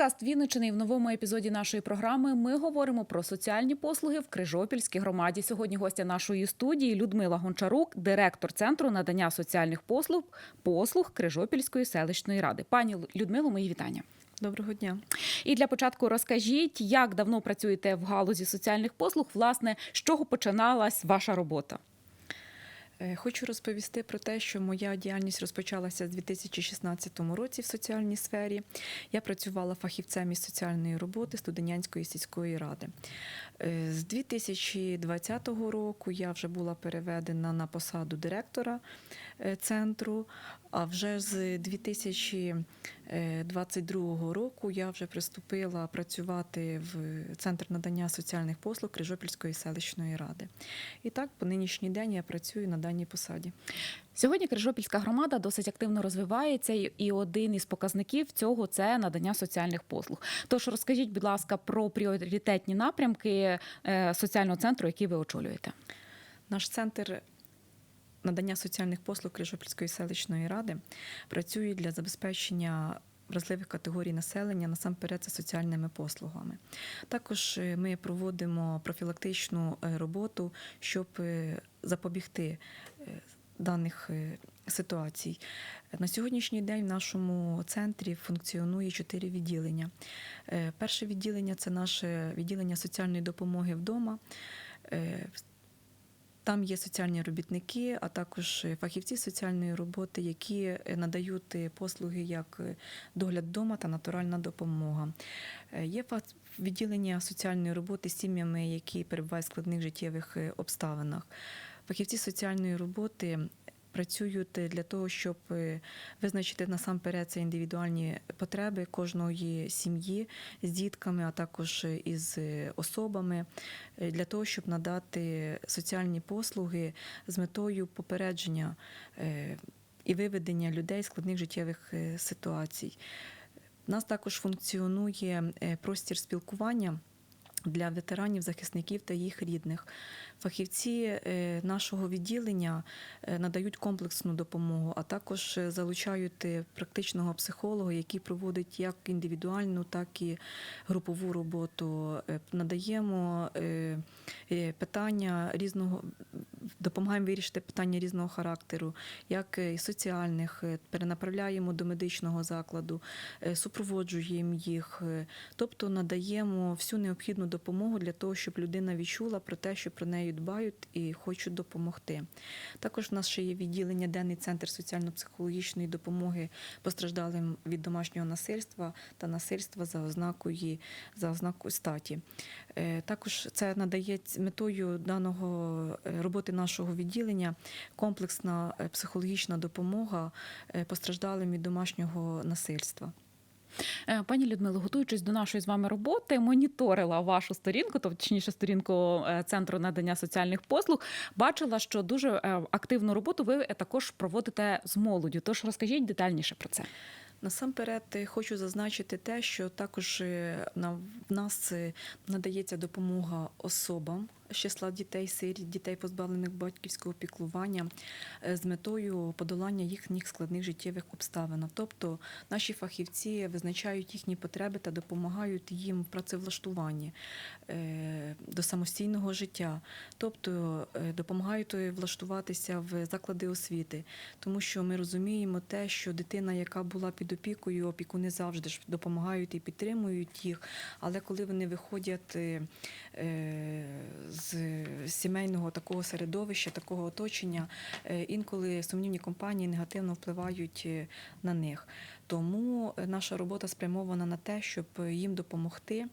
Подкаст Вінничини в новому епізоді нашої програми ми говоримо про соціальні послуги в Крижопільській громаді. Сьогодні гостя нашої студії Людмила Гончарук, директор центру надання соціальних послуг послуг Крижопільської селищної ради. Пані Людмило, мої вітання. Доброго дня. І для початку розкажіть, як давно працюєте в галузі соціальних послуг, власне, з чого починалась ваша робота? Е, Хочу розповісти про те, що моя діяльність розпочалася з 2016 році в соціальній сфері. Я працювала фахівцем із соціальної роботи Студенянської сільської ради. Е, З 2020 року я вже була переведена на посаду директора е, центру. А вже з 2022 року я вже приступила працювати в центр надання соціальних послуг Крижопільської селищної ради. І так, по нинішній день я працюю на даній посаді. Сьогодні Крижопільська громада досить активно розвивається, і- і один із показників цього це надання соціальних послуг. Тож розкажіть, будь ласка, про пріоритетні напрямки е, соціального центру, який ви очолюєте. Наш центр надання соціальних послуг Крижопільської селищної ради працює для забезпечення вразливих категорій населення, насамперед це соціальними послугами. Також е, ми проводимо профілактичну е, роботу, щоб е, запобігти даних ситуацій. На сьогоднішній день в нашому центрі функціонує чотири відділення. Перше відділення це наше відділення соціальної допомоги вдома. Е, Там є соціальні робітники, а також фахівці соціальної роботи, які е, надають е, послуги як е, догляд вдома та натуральна допомога. Е, Є відділення соціальної роботи з сім'ями, які перебувають в складних життєвих е, обставинах. Фахівці соціальної роботи працюють для того, щоб е, визначити насамперед це індивідуальні потреби кожної сім'ї з дітками, а також е, із е, особами, для того, щоб надати соціальні послуги з метою попередження і виведення людей з складних життєвих ситуацій. У нас також функціонує простір спілкування. Для ветеранів, захисників та їх рідних фахівці е, нашого відділення е, надають комплексну допомогу, а також е, залучають практичного психолога, який проводить як індивідуальну, так і групову роботу. Надаємо питання різного, допомагаємо вирішити питання різного характеру, як і соціальних, перенаправляємо до медичного закладу, супроводжуємо їх, тобто надаємо всю необхідну допомогу для того, щоб людина відчула про те, що про неї дбають і хочуть допомогти. Також в нас ще є відділення денний центр соціально-психологічної допомоги постраждалим від домашнього насильства та насильства за ознакою за ознакою статі. Е, Також це надається метою даного е, роботи нашого відділення комплексна е, психологічна допомога постраждалим від домашнього насильства. Е, Пані Людмило, готуючись до нашої з вами роботи, моніторила вашу сторінку, точніше сторінку е, центру надання соціальних послуг. Бачила, що дуже е, активну роботу ви також проводите з молоддю. Тож розкажіть детальніше про це. Насамперед хочу зазначити те, що також в нас надається допомога особам з числа дітей, сиріт, дітей, позбавлених батьківського піклування, е, з метою подолання їхніх складних життєвих обставин. Тобто наші фахівці визначають їхні потреби та допомагають їм в працевлаштуванні е, до самостійного життя, тобто е, допомагають влаштуватися в заклади освіти, тому що ми розуміємо те, що дитина, яка була під опікою, опікуни завжди ж допомагають і підтримують їх. Але коли вони виходять е, з сімейного такого середовища, такого оточення, е, інколи сумнівні компанії негативно впливають е, на них. Тому е, наша робота спрямована на те, щоб їм допомогти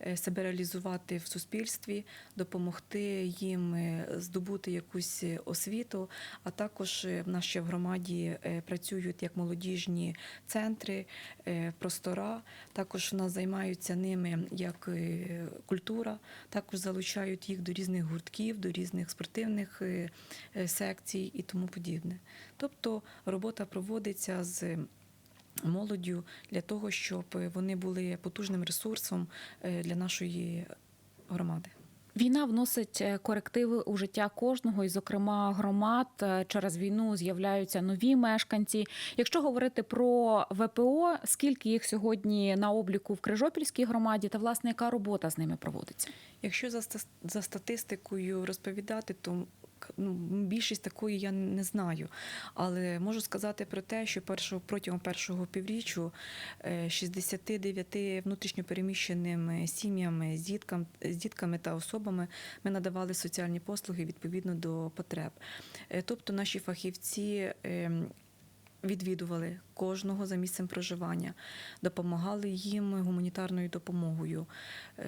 е, себе реалізувати в суспільстві, допомогти їм е, здобути якусь освіту. А також в нас ще в громаді працюють як молодіжні центри, простора. Також в нас займаються ними як культура, також залучають їх до різних гуртків, до різних спортивних секцій і тому подібне. Тобто робота проводиться з молоддю для того, щоб вони були потужним ресурсом е, для нашої громади. Війна вносить е, корективи у життя кожного, і, зокрема, громад Е, через війну з'являються нові мешканці. Якщо говорити про ВПО, скільки їх сьогодні на обліку в Крижопільській громаді, та власне яка робота з ними проводиться? Якщо за, ста- за статистикою розповідати, то ну, більшість такої я не знаю. Але можу сказати про те, що першого, протягом першого півріччю е, 69 внутрішньопереміщеним е, сім'ям з, діткам, з дітками та особами ми надавали соціальні послуги відповідно до потреб. Е, Тобто наші фахівці ем, відвідували кожного за місцем проживання, допомагали їм гуманітарною допомогою, е,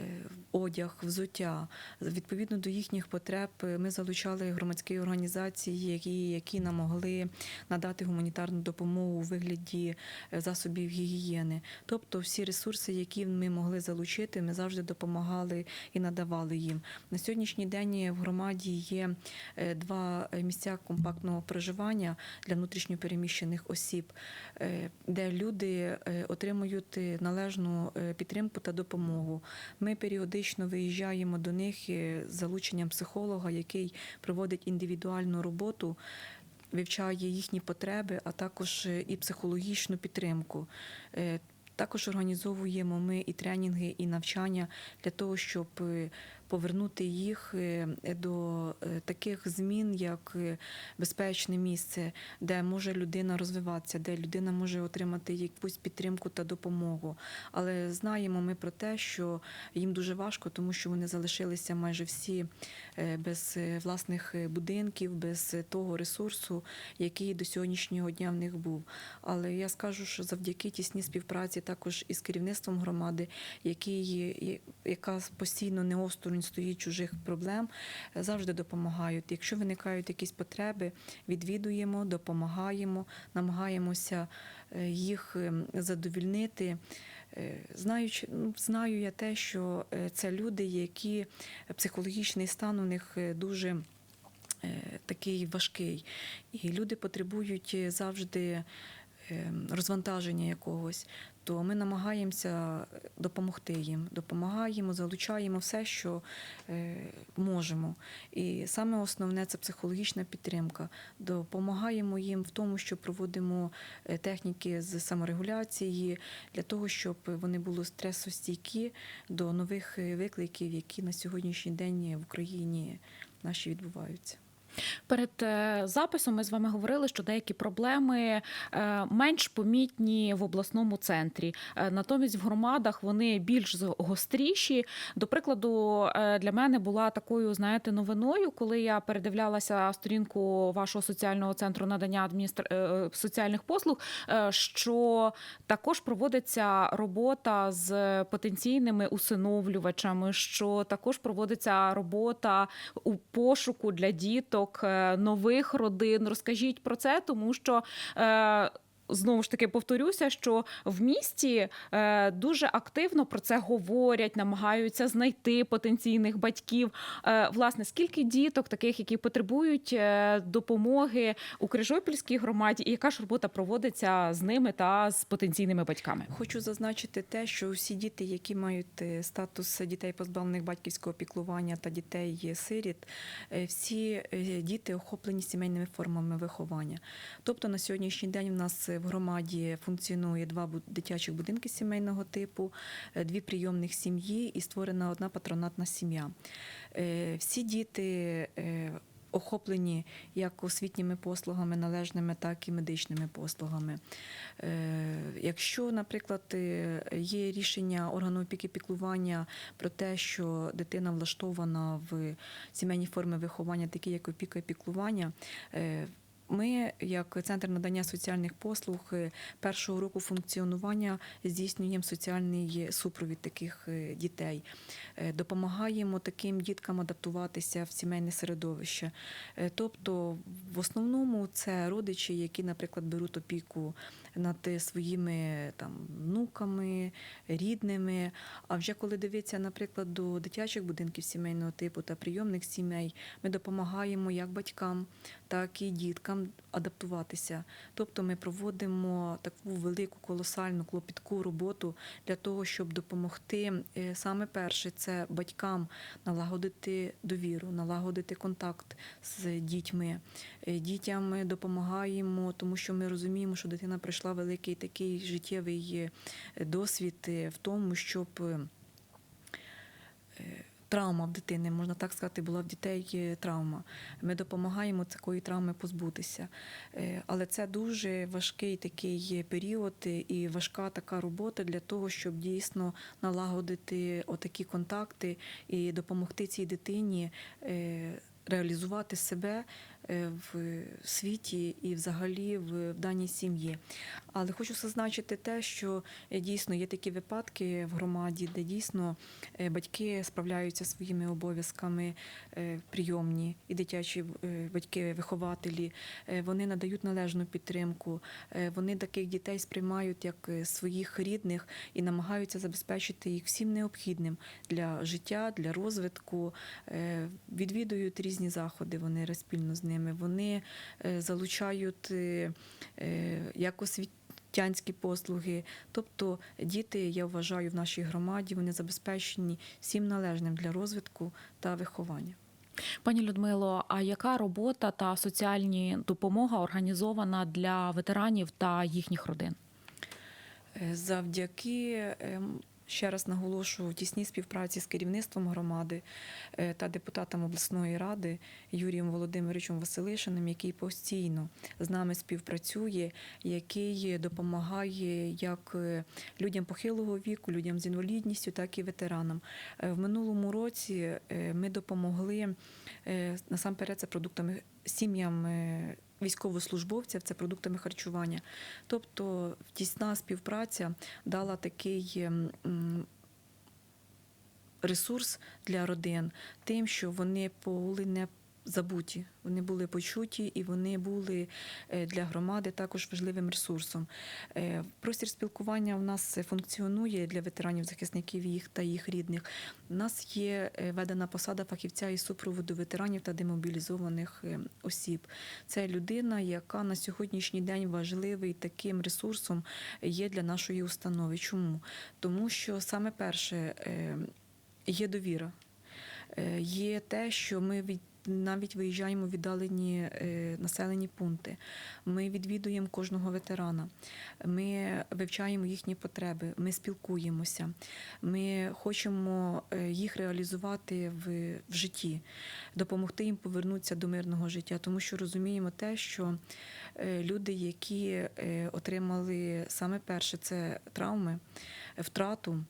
одяг, взуття. Відповідно до їхніх потреб е, ми залучали громадські організації, які, які нам могли надати гуманітарну допомогу у вигляді е, засобів гігієни. Тобто всі ресурси, які ми могли залучити, ми завжди допомагали і надавали їм. На сьогоднішній день в громаді є два місця компактного проживання для внутрішньопереміщених осіб, де люди е, отримують е, належну е, підтримку та допомогу. Ми періодично виїжджаємо до них е, з залученням психолога, який проводить індивідуальну роботу. Вивчає їхні потреби, а також е, і психологічну підтримку. Е, Також організовуємо ми і тренінги, і навчання для того, щоб е, повернути їх е, до е, таких змін, як е, безпечне місце, де може людина розвиватися, де людина може отримати якусь підтримку та допомогу. Але знаємо ми про те, що їм дуже важко, тому що вони залишилися майже всі без власних будинків, без того ресурсу, який до сьогоднішнього дня в них був. Але я скажу, що завдяки тісній співпраці також із керівництвом громади, який, яка постійно не осторонь стоїть чужих проблем, е, завжди допомагають. Якщо виникають якісь потреби, відвідуємо, допомагаємо, намагаємося е, їх ем, задовільнити. Е, Знаючи, ну, знаю я те, що це люди, які психологічний стан у них дуже такий важкий. І люди потребують завжди е, розвантаження якогось, то ми намагаємося допомогти їм, допомагаємо, залучаємо все, що е, можемо. І саме основне це психологічна підтримка. Допомагаємо їм в тому, що проводимо е, техніки з саморегуляції для того, щоб вони були стресостійкі до нових е, викликів, які на сьогоднішній день в Україні наші відбуваються. Перед е, записом ми з вами говорили, що деякі проблеми е, менш помітні в обласному центрі. Е, Натомість в громадах вони більш гостріші. До прикладу, для мене була такою, знаєте, новиною, коли я передивлялася сторінку вашого соціального центру надання адміністр... соціальних послуг, що також проводиться робота з потенційними усиновлювачами, що також проводиться робота у пошуку для діток е, нових родин. Розкажіть про це, тому що. Знову ж таки повторюся, що в місті е, дуже активно про це говорять, намагаються знайти потенційних батьків. Е, власне, скільки діток, таких, які потребують е, допомоги у Крижопільській громаді, і яка ж робота проводиться з ними та з потенційними батьками? Хочу зазначити те, що всі діти, які мають статус дітей позбавлених батьківського піклування та дітей сиріт, всі діти охоплені сімейними формами виховання. Тобто на сьогоднішній день в нас в громаді функціонує два дитячих будинки сімейного типу, е, дві прийомних сім'ї і створена одна патронатна сім'я. Е, Всі діти. е, Охоплені як освітніми послугами належними, так і медичними послугами. Якщо, наприклад, є рішення органу опіки піклування про те, що дитина влаштована в сімейні форми виховання, такі як опіка і піклування, ми, як центр надання соціальних послуг, е, першого року функціонування здійснюємо соціальний супровід таких е, дітей, Е, допомагаємо таким діткам адаптуватися в сімейне середовище. Тобто В основному це родичі, які, наприклад, беруть опіку над своїми там внуками, рідними. А вже коли дивиться, наприклад, до дитячих будинків сімейного типу та прийомних сімей, ми допомагаємо як батькам, так і діткам адаптуватися. Тобто ми проводимо таку велику колосальну клопітку роботу для того, щоб допомогти е, саме перше це батькам налагодити довіру, налагодити контакт з дітьми. Е, Дітям ми допомагаємо, тому що ми розуміємо, що дитина пройшла великий такий життєвий е, досвід е, в тому, щоб е, Травма в дитини, можна так сказати, була в дітей травма. Ми допомагаємо такої травми позбутися. Але це дуже важкий такий період і важка така робота для того, щоб дійсно налагодити отакі контакти і допомогти цій дитині реалізувати себе в світі і взагалі в в даній сім'ї. Але хочу зазначити те, що е, дійсно є такі випадки в громаді, де дійсно е, батьки справляються своїми обов'язками е, прийомні і дитячі е, батьки-вихователі. Е, Вони надають належну підтримку. Е, Вони таких дітей сприймають як е, своїх рідних і намагаються забезпечити їх всім необхідним для життя, для розвитку. Е, Відвідують різні заходи. Вони спільно з ними. Вони е, залучають е, е, як освітянські послуги. Тобто діти, я вважаю, в нашій громаді вони забезпечені всім належним для розвитку та виховання. Пані Людмило, а яка робота та соціальні допомога організована для ветеранів та їхніх родин? Завдяки ем, ще раз наголошую в тісній співпраці з керівництвом громади е, та депутатом обласної ради Юрієм Володимировичем Василишиним, який постійно з нами співпрацює, який допомагає як е, людям похилого віку, людям з інвалідністю, так і ветеранам. Е, В минулому році ми допомогли насамперед це продуктами сім'ям. Військовослужбовців це продуктами харчування. Тобто тісна співпраця дала такий ем, ресурс для родин, тим, що вони були не забуті, вони були почуті і вони були е, для громади також важливим ресурсом. Е, Простір спілкування у нас функціонує для ветеранів, захисників їх та їх рідних. У нас є е, ведена посада фахівця із супроводу ветеранів та демобілізованих осіб. Це людина, яка на сьогоднішній день важливий таким ресурсом є для нашої установи. Чому? Тому що саме перше є довіра. Є те, що ми від навіть виїжджаємо в віддалені е, населені пункти. Ми відвідуємо кожного ветерана, ми вивчаємо їхні потреби, ми спілкуємося, ми хочемо е, їх реалізувати в, в житті, допомогти їм повернутися до мирного життя, тому що розуміємо те, що е, люди, які отримали саме перше це травми, втрату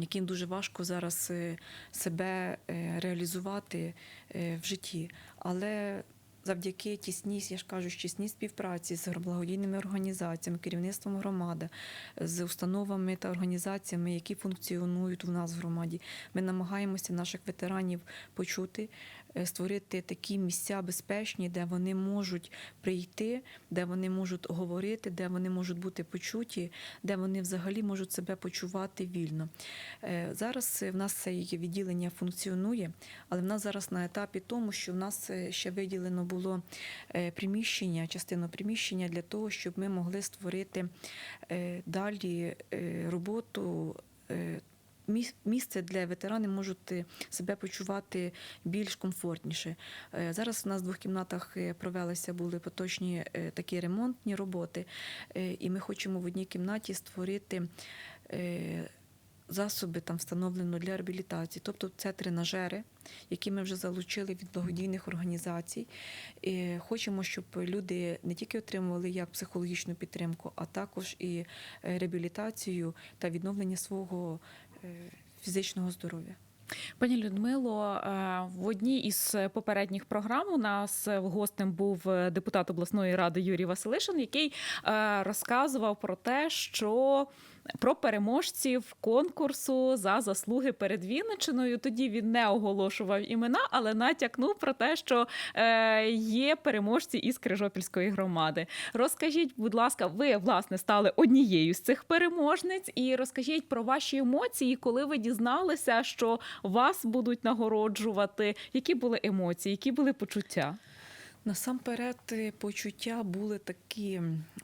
яким дуже важко зараз е, себе е, реалізувати е, в житті. Але завдяки тісній, я ж кажу, тісній співпраці з благодійними організаціями, керівництвом громади, з установами та організаціями, які функціонують у нас в громаді, ми намагаємося наших ветеранів почути, створити такі місця безпечні, де вони можуть прийти, де вони можуть говорити, де вони можуть бути почуті, де вони взагалі можуть себе почувати вільно. Е, Зараз е, в нас це відділення функціонує, але в нас зараз на етапі тому, що в нас е, ще виділено було е, приміщення, частину приміщення для того, щоб ми могли створити е, далі е, роботу. Міс- Місце, де ветерани можуть е, себе почувати більш комфортніше. Е, Зараз у нас в двох кімнатах е, провелися були поточні такі ремонтні роботи, і ми хочемо в одній кімнаті створити засоби там встановлено для реабілітації. Тобто це тренажери, які ми вже залучили від благодійних організацій. І хочемо, щоб люди не тільки отримували як психологічну підтримку, а також і реабілітацію та відновлення свого фізичного здоров'я. Пані Людмило, е, в одній із попередніх програм у нас гостем був депутат обласної ради Юрій Василишин, який е, розказував про те, що про переможців конкурсу за заслуги перед Вінничиною. Тоді він не оголошував імена, але натякнув про те, що е, є переможці із Крижопільської громади. Розкажіть, будь ласка, ви власне стали однією з цих переможниць, і розкажіть про ваші емоції, коли ви дізналися, що вас будуть нагороджувати. Які були емоції, які були почуття? Насамперед, е, почуття були такі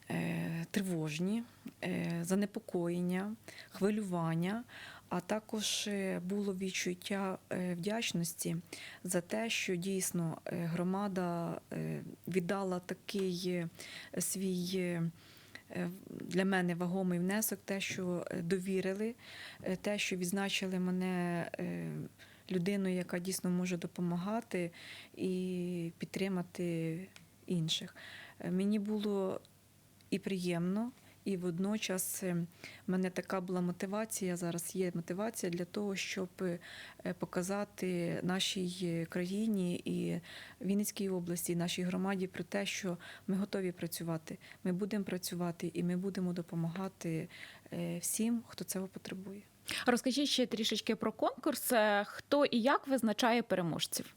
е, тривожні, е, занепокоєння, хвилювання, а також е, було відчуття е, вдячності за те, що дійсно громада віддала такий свій. Для мене вагомий внесок, те, що довірили, те, що відзначили мене людиною, яка дійсно може допомагати і підтримати інших. Е, Мені було і приємно, і водночас е, в мене така була мотивація. Зараз є мотивація для того, щоб е, показати нашій країні і Вінницькій області, і нашій громаді про те, що ми готові працювати. Ми будемо працювати і ми будемо допомагати всім, хто цього потребує. Розкажіть ще трішечки про конкурс. Е, Хто і як визначає переможців?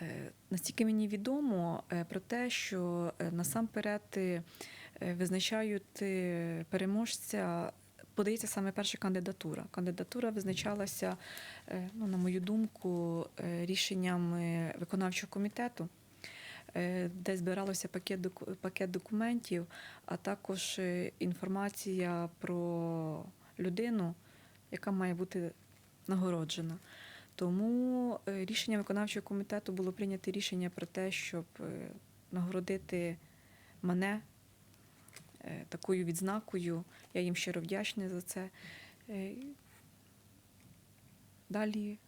Е, Настільки мені відомо е, про те, що насамперед визначають переможця. Подається саме перша кандидатура. Кандидатура визначалася, ну, на мою думку, рішенням виконавчого комітету, де збиралося пакет, пакет документів, а також інформація про людину, яка має бути нагороджена. Тому е, рішенням виконавчого комітету було прийнято рішення про те, щоб е, нагородити мене е, такою відзнакою. Я їм щиро вдячний за це. Далі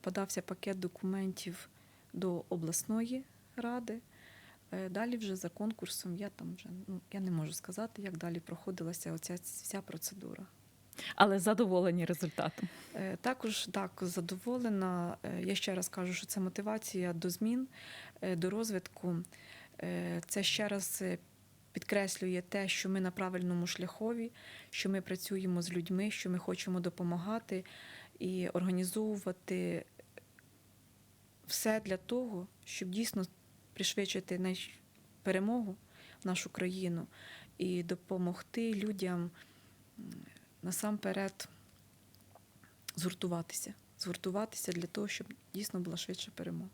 подався пакет документів до обласної ради. Далі вже за конкурсом я там вже ну я не можу сказати, як далі проходилася оця вся процедура. Але задоволені результатом. Е, Також так задоволена. Е, Я ще раз кажу, що це мотивація до змін, е, до розвитку. Це ще раз підкреслює те, що ми на правильному шляхові, що ми працюємо з людьми, що ми хочемо допомагати і організовувати все для того, щоб дійсно пришвидшити перемогу нашу країну і допомогти людям насамперед згуртуватися. Згуртуватися для того, щоб дійсно була швидша перемога.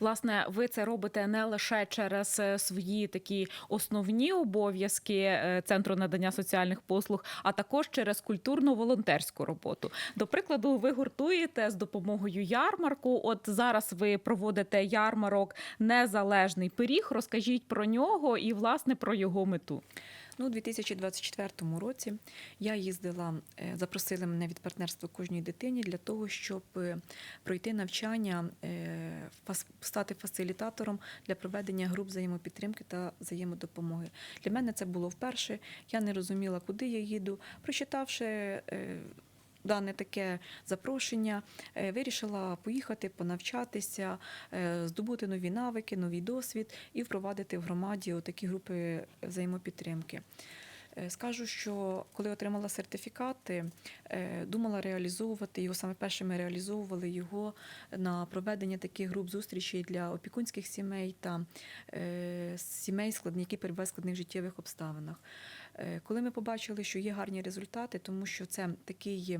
Власне, ви це робите не лише через е, свої такі основні обов'язки е, центру надання соціальних послуг, а також через культурно-волонтерську роботу. До прикладу, ви гуртуєте з допомогою ярмарку. От зараз ви проводите ярмарок Незалежний пиріг. Розкажіть про нього і власне про його мету. Ну, у 2024 році я їздила, е, запросили мене від партнерства кожній дитині для того, щоб е, пройти навчання, е, стати фасилітатором для проведення груп взаємопідтримки та взаємодопомоги. Для мене це було вперше. Я не розуміла, куди я їду. Прочитавши дане таке запрошення, е, вирішила поїхати, понавчатися, е, здобути нові навики, новий досвід і впровадити в громаді такі групи взаємопідтримки. Е, Скажу, що коли отримала сертифікати, думала реалізовувати його. Саме перше ми реалізовували його на проведення таких груп зустрічей для опікунських сімей та сімей, які перебувають в складних життєвих обставинах. Е, Коли ми побачили, що є гарні результати, тому що це такий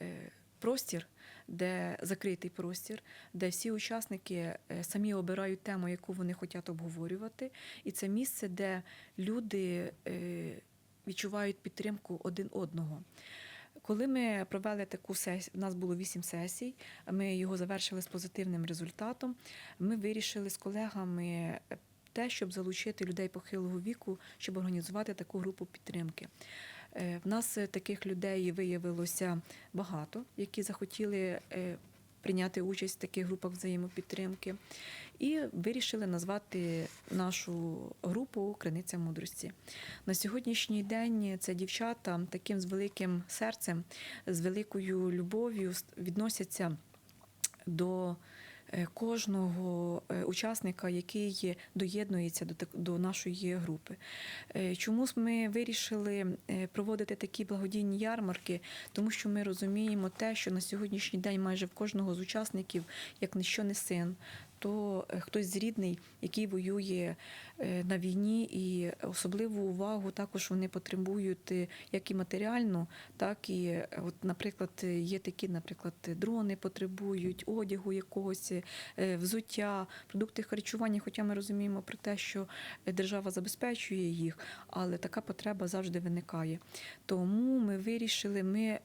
е, простір, де закритий простір, де всі учасники е, самі обирають тему, яку вони хочуть обговорювати, і це місце, де люди відчувають підтримку один одного. Коли ми провели таку сесію, у нас було вісім сесій, ми його завершили з позитивним результатом. Ми вирішили з колегами те, щоб залучити людей похилого віку, щоб організувати таку групу підтримки. Е, В нас е, таких людей виявилося багато, які захотіли е, прийняти участь в таких групах взаємопідтримки, і вирішили назвати нашу групу Криниця мудрості. На сьогоднішній день це дівчата таким з великим серцем, з великою любов'ю відносяться до кожного е, учасника, який доєднується до, до нашої групи. Е, Чому ми вирішили е, проводити такі благодійні ярмарки? Тому що ми розуміємо те, що на сьогоднішній день майже в кожного з учасників, як ніщо не син, то е, хтось з рідний, який воює е, на війні, і особливу увагу також вони потребують е, як і матеріальну, так і, от, наприклад, є такі, наприклад, дрони потребують, одягу якогось, взуття, продукти харчування. Хоча ми розуміємо про те, що держава забезпечує їх, але така потреба завжди виникає. Тому ми вирішили, ми.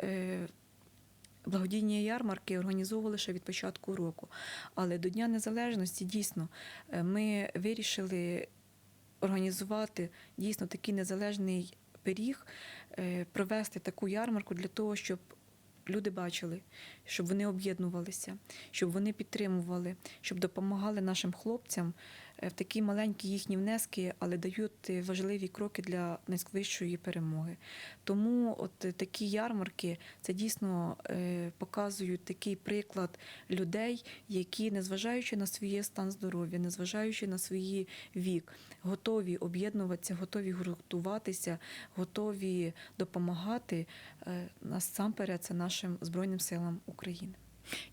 Благодійні ярмарки організовували ще від початку року. Але до Дня Незалежності дійсно е, ми вирішили організувати дійсно такий незалежний пиріг, е, провести таку ярмарку для того, щоб люди бачили, щоб вони об'єднувалися, щоб вони підтримували, щоб допомагали нашим хлопцям в такі маленькі їхні внески, але дають е, важливі кроки для найвищої перемоги. Тому от е, такі ярмарки це дійсно е, показують такий приклад людей, які, незважаючи на свій стан здоров'я, незважаючи на свій вік, готові об'єднуватися, готові гуртуватися, готові допомагати е, насамперед це нашим Збройним силам України.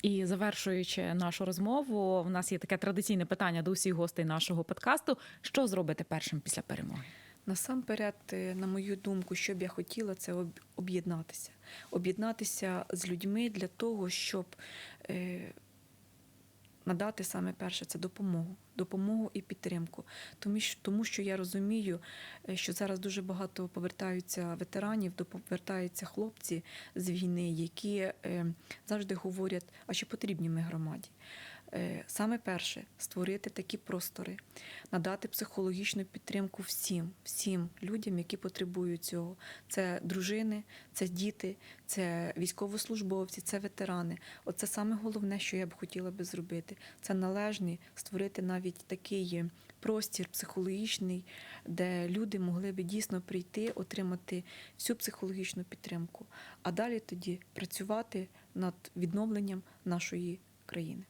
І завершуючи нашу розмову, в нас є таке традиційне питання до усіх гостей нашого подкасту: що зробити першим після перемоги? Насамперед, е, на мою думку, що б я хотіла, це об'єднатися. Об'єднатися з людьми для того, щоб е, надати саме перше це допомогу, допомогу і підтримку. Тому що, я розумію, е, що зараз дуже багато повертаються ветеранів, повертаються хлопці з війни, які е, завжди говорять, а чи потрібні ми громаді. Е, Саме перше створити такі простори, надати психологічну підтримку всім, всім людям, які потребують цього. Це дружини, це діти, це військовослужбовці, це ветерани. Оце саме головне, що я б хотіла би зробити. Це належний створити навіть такий простір психологічний, де люди могли би дійсно прийти, отримати всю психологічну підтримку, а далі тоді працювати над відновленням нашої країни.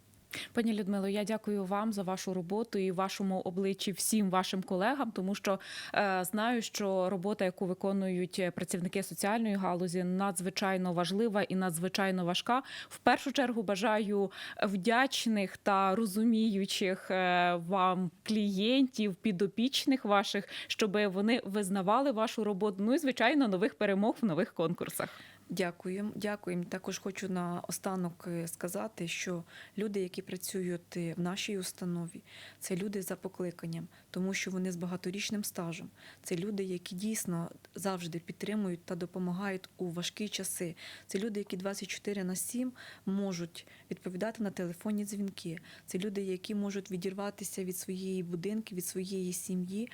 Пані Людмило, я дякую вам за вашу роботу і вашому обличчі всім вашим колегам, тому що е, знаю, що робота, яку виконують працівники соціальної галузі, надзвичайно важлива і надзвичайно важка. В першу чергу бажаю вдячних та розуміючих е, вам клієнтів, підопічних ваших, щоб вони визнавали вашу роботу. Ну і звичайно, нових перемог в нових конкурсах. Дякую, дякую. Також хочу на останок е, сказати, що люди, які працюють е, в нашій установі, це люди за покликанням, тому що вони з багаторічним стажем. Це люди, які дійсно завжди підтримують та допомагають у важкі часи. Це люди, які 24 на 7 можуть відповідати на телефонні дзвінки. Це люди, які можуть відірватися від своєї будинки, від своєї сім'ї,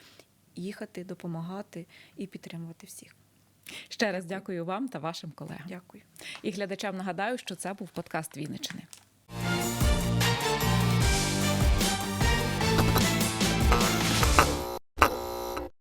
їхати, допомагати і підтримувати всіх. Ще раз дякую вам та вашим колегам. Дякую. І глядачам нагадаю, що це був подкаст Вінничини.